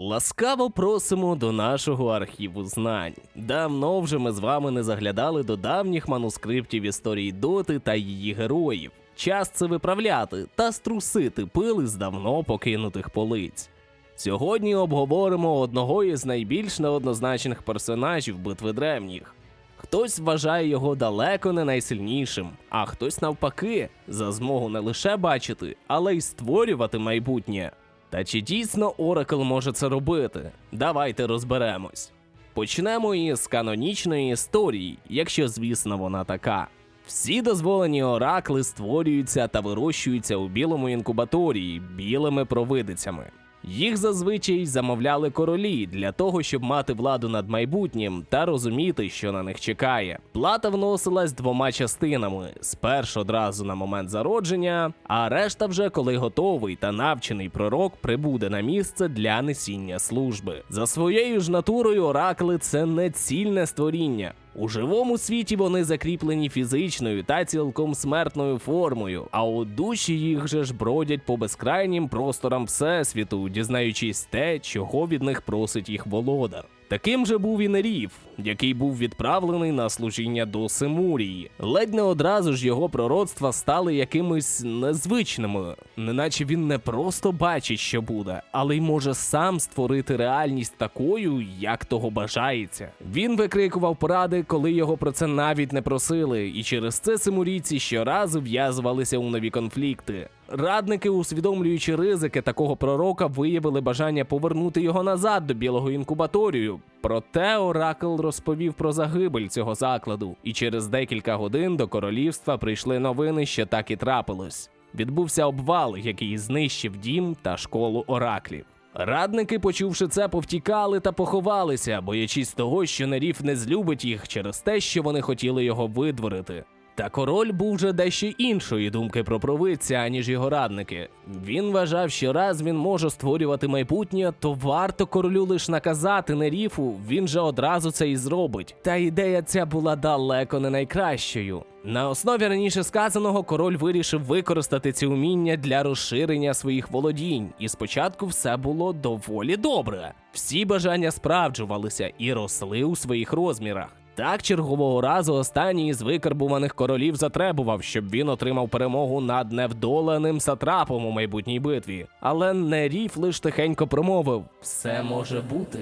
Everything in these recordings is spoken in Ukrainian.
Ласкаво просимо до нашого архіву знань. Давно вже ми з вами не заглядали до давніх манускриптів історії Доти та її героїв. Час це виправляти та струсити пили з давно покинутих полиць. Сьогодні обговоримо одного із найбільш неоднозначних персонажів битви древніх. Хтось вважає його далеко не найсильнішим, а хтось навпаки за змогу не лише бачити, але й створювати майбутнє. Та чи дійсно Оракл може це робити? Давайте розберемось. Почнемо із канонічної історії, якщо звісно вона така. Всі дозволені оракли створюються та вирощуються у білому інкубаторії білими провидицями. Їх зазвичай замовляли королі для того, щоб мати владу над майбутнім та розуміти, що на них чекає. Плата вносилась двома частинами: спершу одразу на момент зародження, а решта вже коли готовий та навчений пророк прибуде на місце для несіння служби. За своєю ж натурою оракли це не цільне створіння. У живому світі вони закріплені фізичною та цілком смертною формою, а у душі їх же ж бродять по безкрайнім просторам всесвіту, дізнаючись те, чого від них просить їх володар. Таким же був і Нерів, який був відправлений на служіння до Симурії. Ледь не одразу ж його пророцтва стали якимись незвичними, неначе він не просто бачить, що буде, але й може сам створити реальність такою, як того бажається. Він викрикував поради, коли його про це навіть не просили, і через це симурійці щоразу в'язувалися у нові конфлікти. Радники, усвідомлюючи ризики такого пророка, виявили бажання повернути його назад до білого інкубаторію. Проте Оракл розповів про загибель цього закладу, і через декілька годин до королівства прийшли новини, що так і трапилось. Відбувся обвал, який знищив дім та школу ораклів. Радники, почувши це, повтікали та поховалися, боячись того, що Нерів не злюбить їх через те, що вони хотіли його видворити. Та король був вже дещо іншої думки про провидця, аніж його радники. Він вважав, що раз він може створювати майбутнє, то варто королю лиш наказати Неріфу, він же одразу це і зробить. Та ідея ця була далеко не найкращою. На основі раніше сказаного король вирішив використати ці уміння для розширення своїх володінь, і спочатку все було доволі добре. Всі бажання справджувалися і росли у своїх розмірах. Так, чергового разу останній із викарбуваних королів затребував, щоб він отримав перемогу над невдоленим сатрапом у майбутній битві. Але Неріф лиш тихенько промовив: все може бути.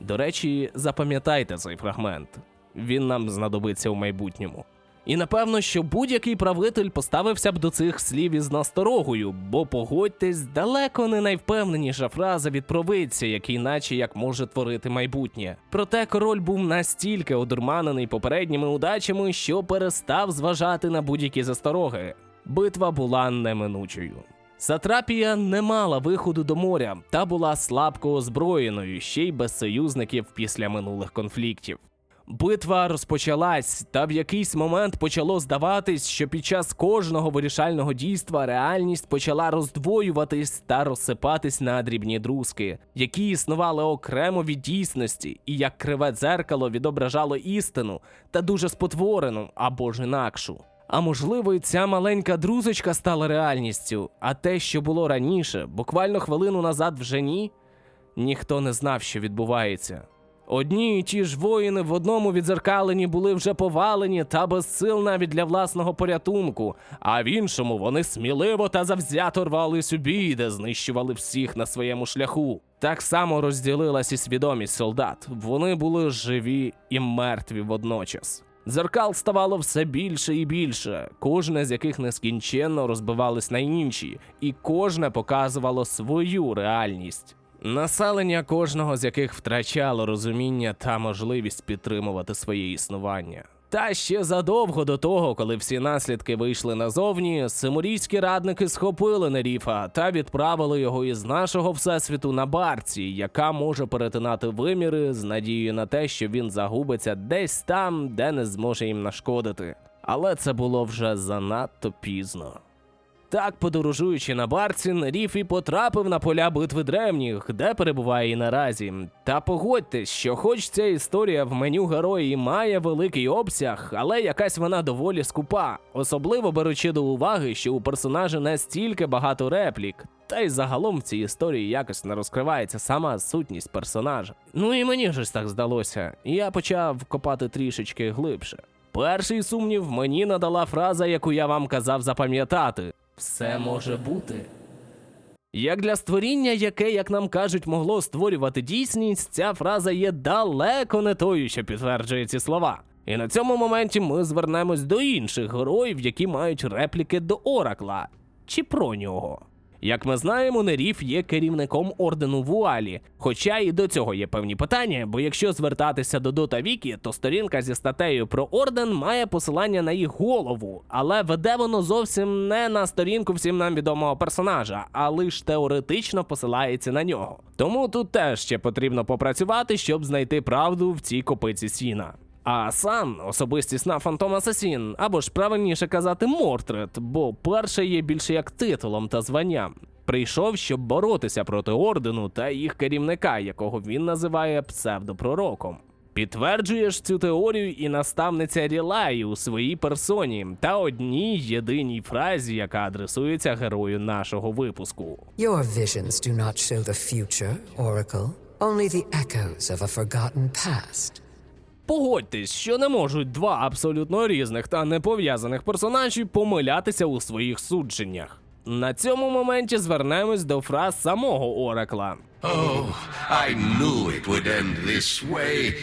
До речі, запам'ятайте цей фрагмент. Він нам знадобиться у майбутньому. І напевно, що будь-який правитель поставився б до цих слів із насторогою, бо погодьтесь, далеко не найвпевненіша фраза від провидця, який наче як може творити майбутнє. Проте король був настільки одурманений попередніми удачами, що перестав зважати на будь-які застороги. Битва була неминучою. Сатрапія не мала виходу до моря та була слабко озброєною ще й без союзників після минулих конфліктів. Битва розпочалась, та в якийсь момент почало здаватись, що під час кожного вирішального дійства реальність почала роздвоюватись та розсипатись на дрібні друзки, які існували окремо від дійсності, і як криве дзеркало відображало істину та дуже спотворену або ж інакшу. А можливо, і ця маленька друзочка стала реальністю, а те, що було раніше, буквально хвилину назад вже ні. Ніхто не знав, що відбувається. Одні і ті ж воїни в одному відзеркаленні були вже повалені та без сил навіть для власного порятунку, а в іншому вони сміливо та завзято рвались у бій, де знищували всіх на своєму шляху. Так само розділилась і свідомість солдат. Вони були живі і мертві водночас. Дзеркал ставало все більше і більше, кожне з яких нескінченно розбивалось на інші, і кожне показувало свою реальність. Населення кожного з яких втрачало розуміння та можливість підтримувати своє існування. Та ще задовго до того, коли всі наслідки вийшли назовні, симурійські радники схопили Неріфа та відправили його із нашого всесвіту на барці, яка може перетинати виміри з надією на те, що він загубиться десь там, де не зможе їм нашкодити. Але це було вже занадто пізно. Так, подорожуючи на барці, Неріф і потрапив на поля битви древніх, де перебуває і наразі. Та погодьтесь, що хоч ця історія в меню герої має великий обсяг, але якась вона доволі скупа, особливо беручи до уваги, що у персонажа настільки багато реплік. Та й загалом в цій історії якось не розкривається сама сутність персонажа. Ну і мені ж так здалося, і я почав копати трішечки глибше. Перший сумнів мені надала фраза, яку я вам казав запам'ятати: все може бути. Як для створіння, яке, як нам кажуть, могло створювати дійсність, ця фраза є далеко не тою, що підтверджує ці слова. І на цьому моменті ми звернемось до інших героїв, які мають репліки до Оракла чи про нього. Як ми знаємо, Неріф є керівником ордену Вуалі. Хоча і до цього є певні питання, бо якщо звертатися до Дота Вікі, то сторінка зі статтею про орден має посилання на їх голову, але веде воно зовсім не на сторінку всім нам відомого персонажа, а лише теоретично посилається на нього. Тому тут теж ще потрібно попрацювати, щоб знайти правду в цій копиці сіна. А Сан особистісна Фантом Асасін, або ж правильніше казати Мортред, бо перше є більше як титулом та званням. Прийшов, щоб боротися проти ордену та їх керівника, якого він називає псевдопророком. Підтверджує ж цю теорію і наставниця Рілай у своїй персоні та одній єдиній фразі, яка адресується герою нашого випуску. Your visions do not show the future, Oracle, only the echoes of a forgotten past. Погодьтесь, що не можуть два абсолютно різних та не пов'язаних персонажі помилятися у своїх судженнях. На цьому моменті звернемось до фраз самого Оракла. Oh, I knew it would end this way.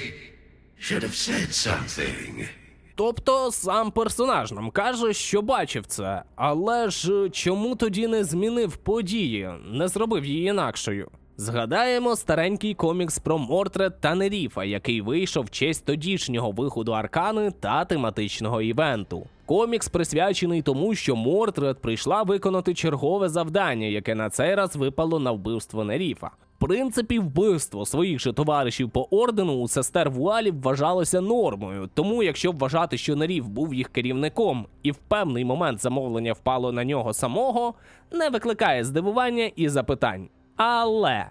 Should have said something. Тобто сам персонаж нам каже, що бачив це, але ж чому тоді не змінив події, не зробив її інакшою? Згадаємо старенький комікс про Мортред та Неріфа, який вийшов в честь тодішнього виходу аркани та тематичного івенту. Комікс присвячений тому, що Мортред прийшла виконати чергове завдання, яке на цей раз випало на вбивство Неріфа. В принципі, вбивство своїх же товаришів по ордену у сестер Вуалів вважалося нормою. Тому, якщо вважати, що Неріф був їх керівником, і в певний момент замовлення впало на нього самого, не викликає здивування і запитань. Але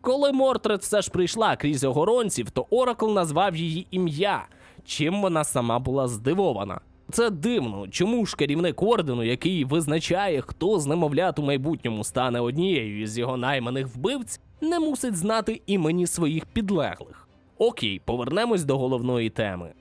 коли Мортред все ж прийшла крізь охоронців, то Оракл назвав її ім'я, чим вона сама була здивована. Це дивно, чому ж керівник ордену, який визначає, хто з немовлят у майбутньому стане однією із його найманих вбивць, не мусить знати імені своїх підлеглих. Окей, повернемось до головної теми.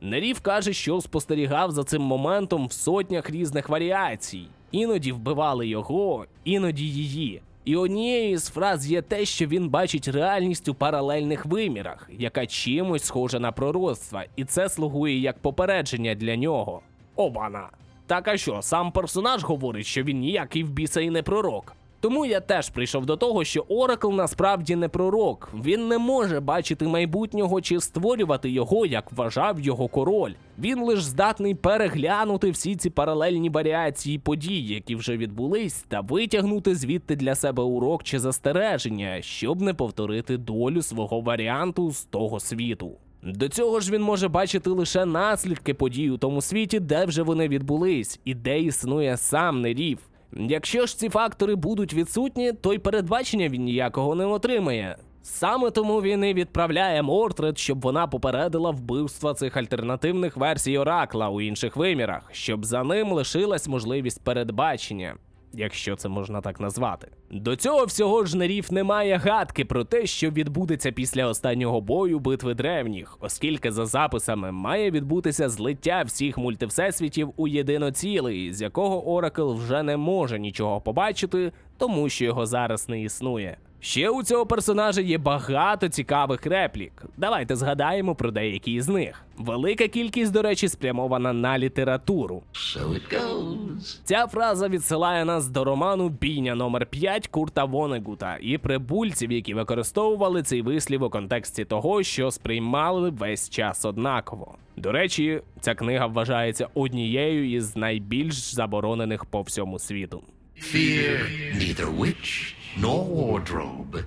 Нерів каже, що спостерігав за цим моментом в сотнях різних варіацій. Іноді вбивали його, іноді її. І однією з фраз є те, що він бачить реальність у паралельних вимірах, яка чимось схожа на пророцтва, і це слугує як попередження для нього. Обана. Так а що, сам персонаж говорить, що він ніякий в біса і не пророк. Тому я теж прийшов до того, що Оракл насправді не пророк. Він не може бачити майбутнього чи створювати його, як вважав його король. Він лише здатний переглянути всі ці паралельні варіації подій, які вже відбулись, та витягнути звідти для себе урок чи застереження, щоб не повторити долю свого варіанту з того світу. До цього ж він може бачити лише наслідки подій у тому світі, де вже вони відбулись, і де існує сам Нерів. Якщо ж ці фактори будуть відсутні, то й передбачення він ніякого не отримає. Саме тому він і відправляє Мортред, щоб вона попередила вбивства цих альтернативних версій Оракла у інших вимірах, щоб за ним лишилась можливість передбачення. Якщо це можна так назвати, до цього всього ж Нерів не має гадки про те, що відбудеться після останнього бою битви древніх, оскільки за записами має відбутися злиття всіх мультивсесвітів у єдиноцілий, з якого Оракл вже не може нічого побачити, тому що його зараз не існує. Ще у цього персонажа є багато цікавих реплік. Давайте згадаємо про деякі з них. Велика кількість, до речі, спрямована на літературу. So it goes. Ця фраза відсилає нас до роману Бійня номер 5 Курта Вонегута і прибульців, які використовували цей вислів у контексті того, що сприймали весь час однаково. До речі, ця книга вважається однією із найбільш заборонених по всьому світу. Fear neither witch nor wardrobe.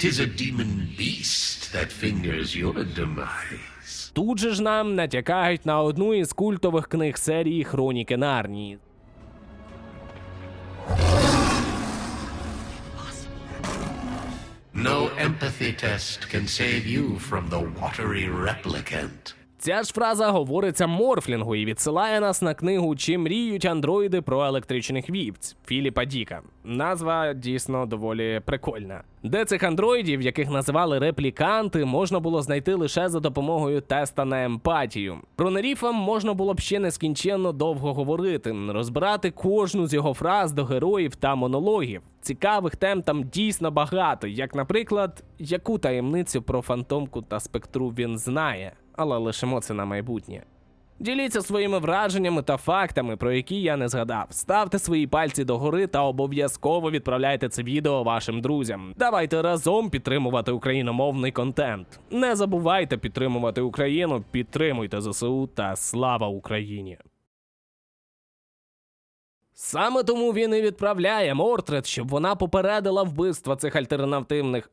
Tis a demon beast that fingers your demise. Тут же ж нам натякають на одну із культових книг серії Хроніки Нарнії. No empathy test can save you from the watery replicant. Ця ж фраза говориться Морфлінгу і відсилає нас на книгу Чи мріють андроїди про електричних вівць Філіпа Діка. Назва дійсно доволі прикольна. Де цих андроїдів, яких називали репліканти, можна було знайти лише за допомогою теста на емпатію. Про Неріфа можна було б ще нескінченно довго говорити, розбирати кожну з його фраз до героїв та монологів. Цікавих тем там дійсно багато, як, наприклад, яку таємницю про фантомку та спектру він знає, але лишимо це на майбутнє. Діліться своїми враженнями та фактами, про які я не згадав. Ставте свої пальці догори та обов'язково відправляйте це відео вашим друзям. Давайте разом підтримувати україномовний контент. Не забувайте підтримувати Україну, підтримуйте ЗСУ та слава Україні! Саме тому він і відправляє Мортред, щоб вона попередила вбивство цих альтернативних.